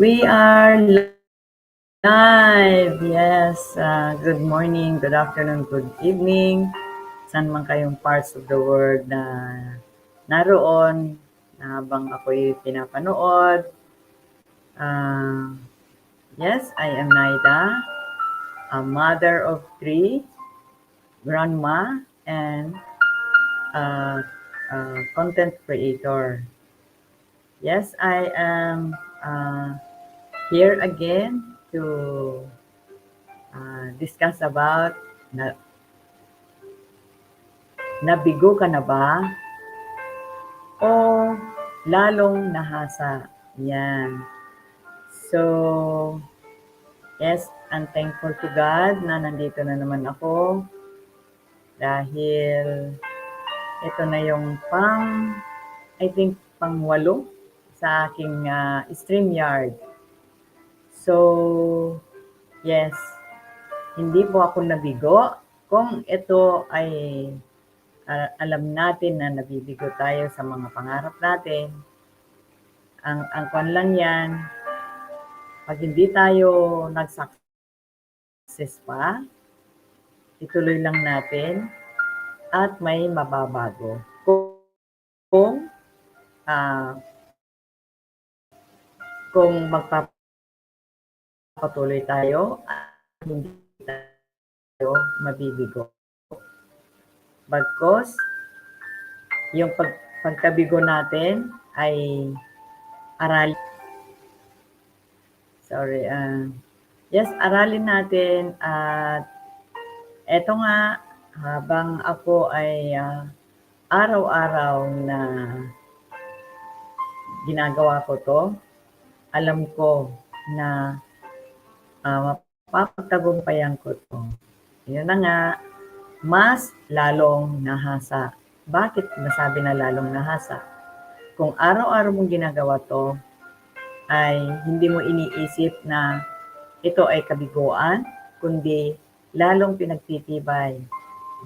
We are live. Yes. Uh, good morning, good afternoon, good evening. San man kayong parts of the world na naroon na habang ako'y pinapanood. Uh, yes, I am Naida, a mother of three, grandma, and uh, uh, content creator. Yes, I am uh, here again to uh, discuss about na nabigo ka na ba o lalong nahasa. Yan. So, yes, I'm thankful to God na nandito na naman ako dahil ito na yung pang, I think, pang walo sa aking uh, StreamYard. So, yes, hindi po ako nabigo. Kung ito ay uh, alam natin na nabibigo tayo sa mga pangarap natin, ang ang kwan lang yan, pag hindi tayo nag-success pa, ituloy lang natin at may mababago. Kung, kung uh, kung magpapatuloy tayo at hindi tayo mabibigo. Bagkos, yung pag, pagkabigo natin ay aral. Sorry. Uh, yes, aralin natin at eto nga, habang ako ay uh, araw-araw na ginagawa ko to, alam ko na uh, mapapagtagumpayan ko to. Yun na nga, mas lalong nahasa. Bakit nasabi na lalong nahasa? Kung araw-araw mong ginagawa to, ay hindi mo iniisip na ito ay kabiguan, kundi lalong pinagtitibay.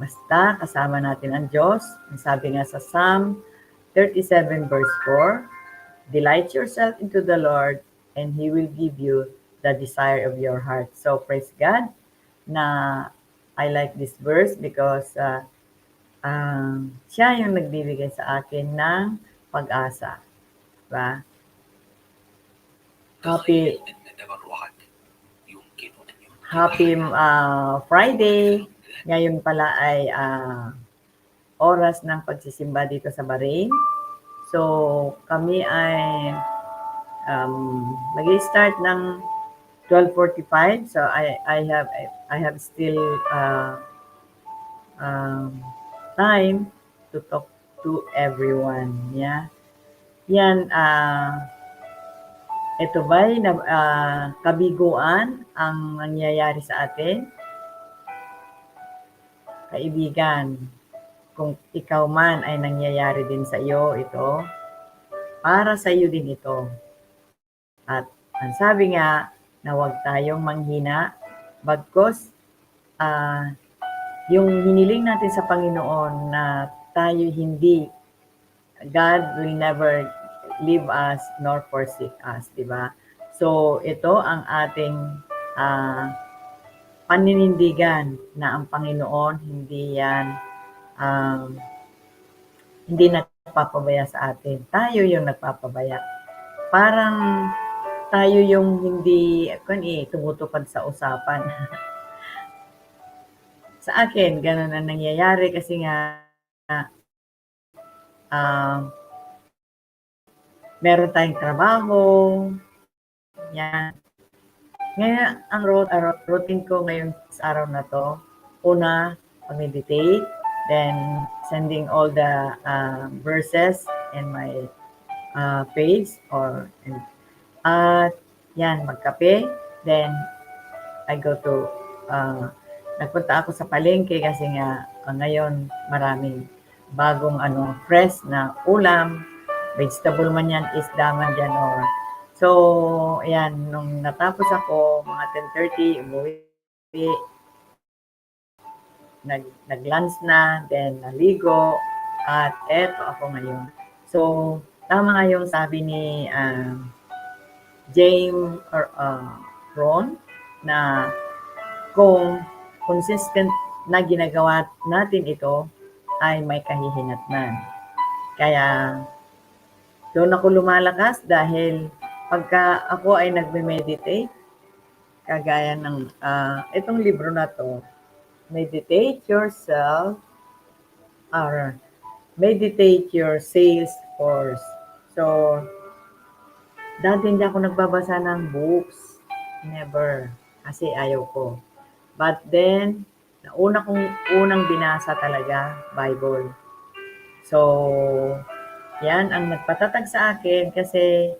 Basta kasama natin ang Diyos. Sabi nga sa Psalm 37 verse 4, Delight yourself into the Lord and He will give you the desire of your heart. So praise God na I like this verse because uh, um, siya yung nagbibigay sa akin ng pag-asa. Diba? Happy Happy uh, Friday. Ngayon pala ay uh, oras ng pagsisimba dito sa Bahrain. So, kami ay um, mag-start ng 12:45. So, I I have I have still uh, um, time to talk to everyone. Yeah. Yan uh, ito ba na uh, kabiguan ang nangyayari sa atin? Kaibigan, kung ikaw man ay nangyayari din sa iyo ito, para sa iyo din ito. At ang sabi nga na huwag tayong manghina, bagkos uh, yung hiniling natin sa Panginoon na tayo hindi, God will never leave us nor forsake us, di ba? So, ito ang ating uh, paninindigan na ang Panginoon hindi yan um, hindi nagpapabaya sa atin. Tayo yung nagpapabaya. Parang tayo yung hindi, kung eh, tumutupad sa usapan. sa akin, ganun ang nangyayari kasi nga, uh, meron tayong trabaho, yan. Ngayon, ang routine ko ngayon sa araw na to, una, pag-meditate, then sending all the uh, verses in my uh, page or at yan magkape. Then I go to uh, nagpunta ako sa palengke kasi nga uh, ngayon maraming bagong ano fresh na ulam. Vegetable man yan isda man dyan or so yan nung natapos ako mga 10.30 umuwi. Nag, nag-lunch na, then naligo, at eto ako ngayon. So, tama nga yung sabi ni uh, James or uh, Ron na kung consistent na ginagawa natin ito ay may kahihinatnan. Kaya doon ako lumalakas dahil pagka ako ay nagme-meditate, kagaya ng ah, itong libro na to, Meditate Yourself or Meditate Your Sales Force. So, dati hindi ako nagbabasa ng books. Never. Kasi ayaw ko. But then, nauna kong unang binasa talaga, Bible. So, yan ang nagpatatag sa akin kasi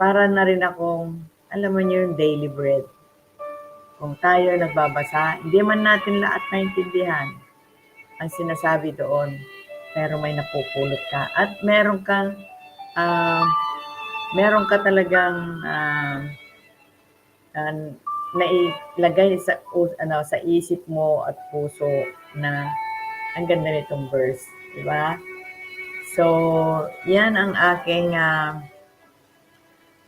para na rin akong, alam mo niyo yung daily bread. Kung tayo nagbabasa, hindi man natin lahat naintindihan ang sinasabi doon, pero may napupulot ka. At meron kang, ah, meron ka talagang ah, ah, nailagay sa u- ano sa isip mo at puso na ang ganda nitong verse, di ba? So, yan ang aking ah,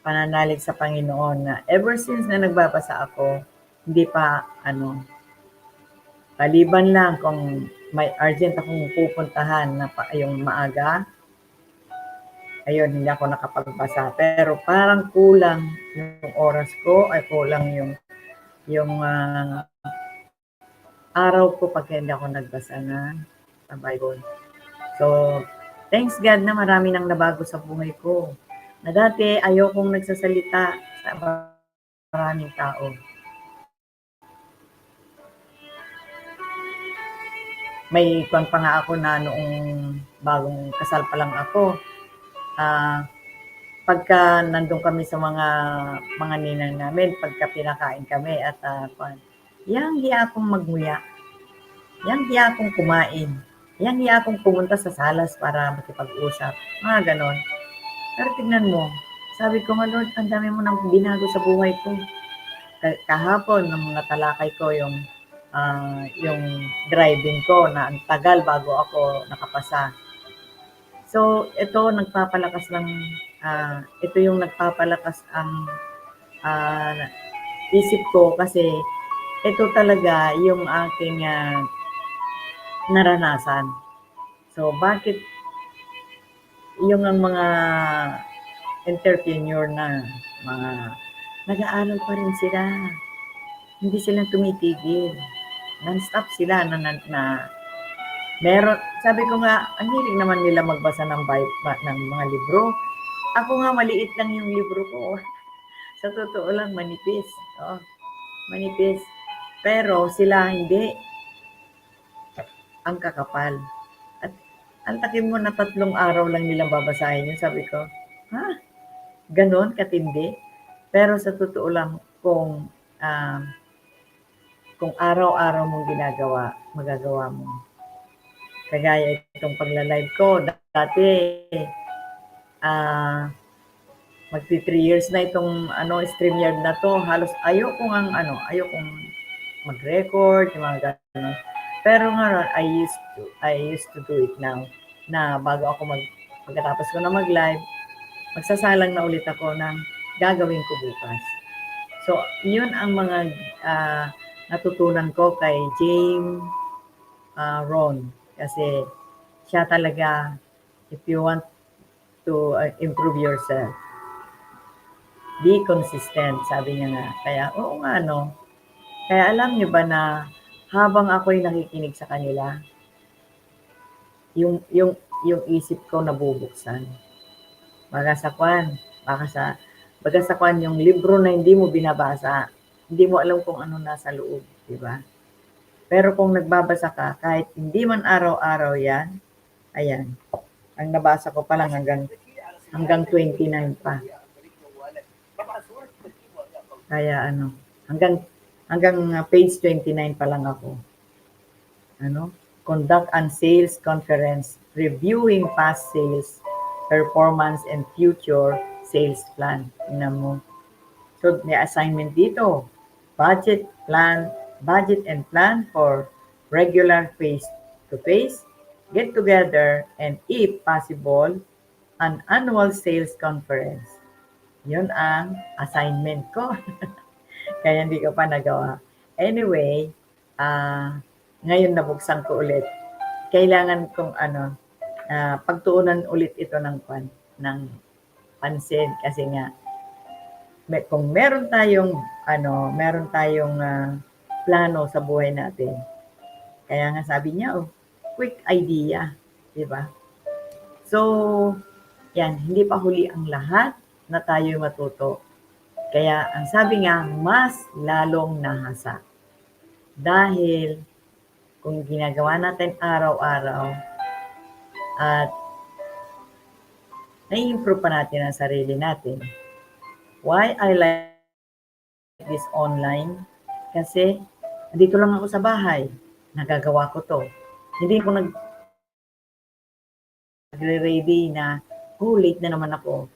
pananalig sa Panginoon na ever since na nagbabasa ako, hindi pa ano Kaliban lang kung may urgent akong pupuntahan na pa, yung maaga, ayun, hindi ako nakapagbasa. Pero parang kulang yung oras ko, ay kulang yung yung ah, araw ko pag hindi ako nagbasa na sa Bible. So, thanks God na marami nang nabago sa buhay ko. Na dati, ayokong nagsasalita sa maraming tao. may kwan pa nga ako na noong bagong kasal pa lang ako. Ah, pagka nandun kami sa mga mga ninang namin, pagka pinakain kami at uh, yang hiya akong magmuya. Yang hiya akong kumain. Yang hiya akong pumunta sa salas para makipag-usap. Mga ganon. Pero tignan mo, sabi ko, "Ma, Lord, ang dami mo nang binago sa buhay ko. Ka- Kahapon, nung natalakay ko yung ah, yung driving ko na ang tagal bago ako nakapasa. So, ito nagpapalakas ng ah, ito yung nagpapalakas ang ah, isip ko kasi ito talaga yung aking ah, naranasan. So, bakit yung ang mga entrepreneur na mga nag-aaral pa rin sila. Hindi sila tumitigil non-stop sila na, na, na meron, sabi ko nga, ang hilig naman nila magbasa ng, Bible, ng mga libro. Ako nga, maliit lang yung libro ko. Sa totoo lang, manipis. Oh, manipis. Pero sila hindi. Ang kakapal. At ang takin mo na tatlong araw lang nilang babasahin yun. Sabi ko, ha? Ganon, katindi. Pero sa totoo lang, kung um, kung araw-araw mong ginagawa, magagawa mo. Kagaya itong pagla-live ko, dati, ah, magti 3 years na itong ano StreamYard na to, halos ayoko ang ano, ayokong mag-record, yung mga ganun. Pero nga I used to, I used to do it now, na bago ako mag, pagkatapos ko na mag-live, magsasalang na ulit ako ng gagawin ko bukas. So, yun ang mga ah, natutunan ko kay James uh, Ron. Kasi siya talaga, if you want to uh, improve yourself, be consistent, sabi niya nga. Kaya, oo nga, no. Kaya alam niyo ba na habang ako'y nakikinig sa kanila, yung, yung, yung isip ko nabubuksan. Baka sa kwan, baka sa, baka sa kwan yung libro na hindi mo binabasa, hindi mo alam kung ano nasa loob, di ba? Pero kung nagbabasa ka, kahit hindi man araw-araw yan, ayan, ang nabasa ko pa lang hanggang, hanggang 29 pa. Kaya ano, hanggang, hanggang uh, page 29 pa lang ako. Ano? Conduct and sales conference, reviewing past sales, performance, and future sales plan. Tingnan mo. So, may assignment dito budget plan, budget and plan for regular face-to-face, get together, and if possible, an annual sales conference. Yun ang assignment ko. Kaya hindi ko pa nagawa. Anyway, ah ngayon nabuksan ko ulit. Kailangan kong ano, ah, pagtuunan ulit ito ng pan, ng pansin kasi nga may, kung meron tayong ano, meron tayong ah, plano sa buhay natin. Kaya nga sabi niya, oh, quick idea, 'di ba? So, yan, hindi pa huli ang lahat na tayo matuto. Kaya ang sabi nga, mas lalong nahasa. Dahil kung ginagawa natin araw-araw at nai-improve pa natin ang sarili natin. Why I like this online? Kasi dito lang ako sa bahay. Nagagawa ko to. Hindi ko nag nagre-ready na, oh, late na naman ako.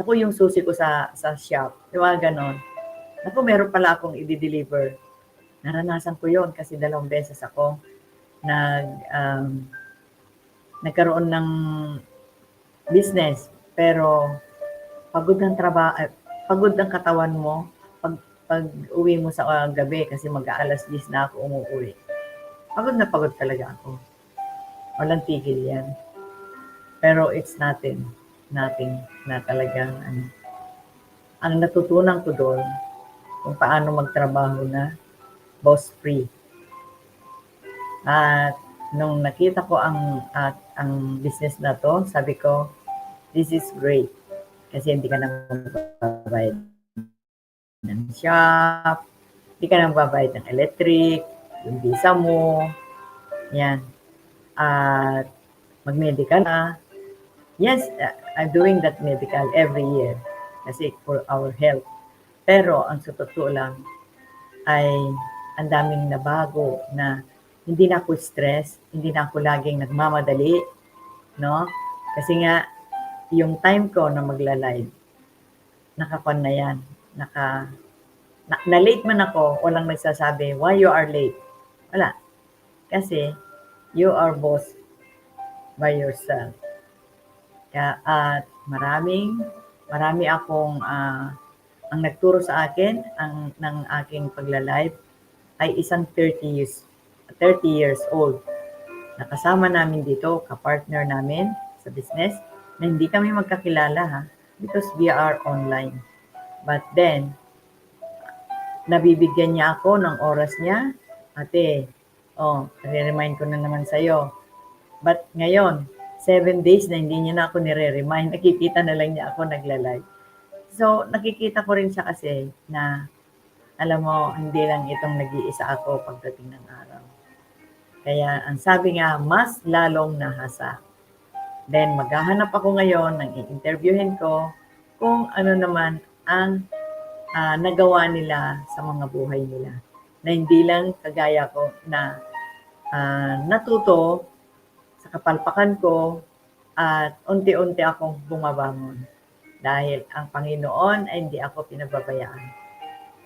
Naku, yung susi ko sa sa shop. Di ba, ganon. Naku, meron pala akong i-deliver. Naranasan ko yon kasi dalawang beses ako nag um, nagkaroon ng business pero pagod ang trabaho pagod ang katawan mo pag uwi mo sa uh, gabi kasi mag-aalas 10 na ako umuwi. Pagod na pagod talaga ako. Walang tigil yan. Pero it's nothing nothing na talagang ano. Ang natutunan ko doon kung paano magtrabaho na boss free. At nung nakita ko ang at ang business na to, sabi ko, this is great. Kasi hindi ka na magbabayad ng shop, hindi ka na magbabayad ng electric, yung visa mo, yan. At mag-medical na. Yes, I'm doing that medical every year kasi for our health. Pero ang sa totoo lang ay ang daming nabago na hindi na ako stress, hindi na ako laging nagmamadali, no? Kasi nga, yung time ko na magla-live, nakakon na yan. Naka, na, na late man ako, walang nagsasabi, why you are late? Wala. Kasi, you are boss by yourself. Kaya, at maraming, marami akong, uh, ang nagturo sa akin, ang, ng aking pagla-live, ay isang 30 years 30 years old. Nakasama namin dito, kapartner namin sa business, na hindi kami magkakilala ha, because we are online. But then, nabibigyan niya ako ng oras niya, ate, oh, re-remind ko na naman sa'yo. But ngayon, seven days na hindi niya na ako nire-remind, nakikita na lang niya ako nagla-live. So, nakikita ko rin siya kasi na, alam mo, hindi lang itong nag-iisa ako pagdating ng araw. Kaya ang sabi nga, mas lalong nahasa. Then maghahanap ako ngayon ng i-interviewin ko kung ano naman ang uh, nagawa nila sa mga buhay nila. Na hindi lang kagaya ko na uh, natuto sa kapalpakan ko at unti-unti akong bumabangon. Dahil ang Panginoon ay hindi ako pinababayaan.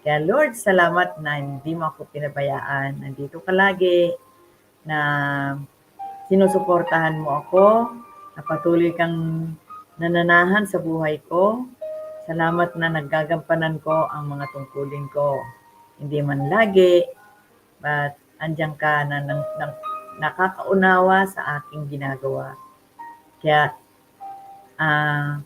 Kaya Lord, salamat na hindi mo ako pinabayaan. Nandito ka lagi na sinusuportahan mo ako, na patuloy kang nananahan sa buhay ko. Salamat na naggagampanan ko ang mga tungkulin ko. Hindi man lagi, but andyan ka na nang, nang, nakakaunawa sa aking ginagawa. Kaya, uh,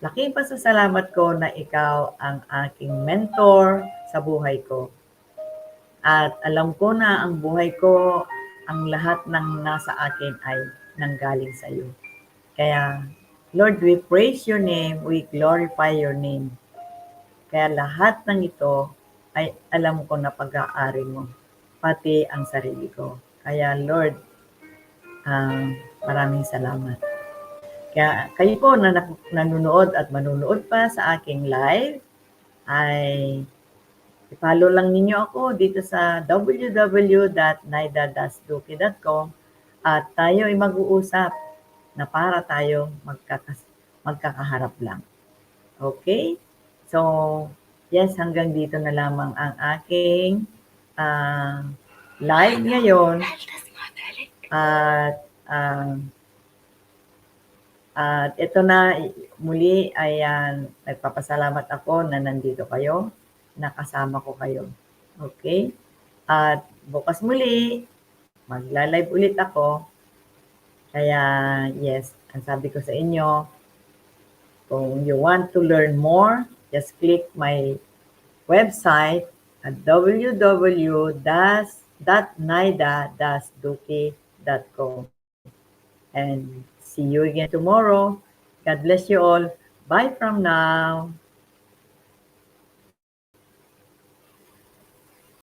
laking pasasalamat ko na ikaw ang aking mentor sa buhay ko. At alam ko na ang buhay ko ang lahat ng nasa akin ay nanggaling sa iyo. Kaya, Lord, we praise your name, we glorify your name. Kaya lahat ng ito ay alam ko na pag-aari mo, pati ang sarili ko. Kaya Lord, uh, maraming salamat. Kaya kayo po na nanonood at manunood pa sa aking live, ay I-follow lang ninyo ako dito sa www.naida-duki.com at tayo ay mag-uusap na para tayo magkakas magkakaharap lang. Okay? So, yes, hanggang dito na lamang ang aking uh, live ngayon. At uh, At ito na, muli, ayan, nagpapasalamat ako na nandito kayo, nakasama ko kayo. Okay? At bukas muli, magla-live ulit ako. Kaya, yes, ang sabi ko sa inyo, kung you want to learn more, just click my website at www.naida-duki.com. And see you again tomorrow. God bless you all. Bye from now.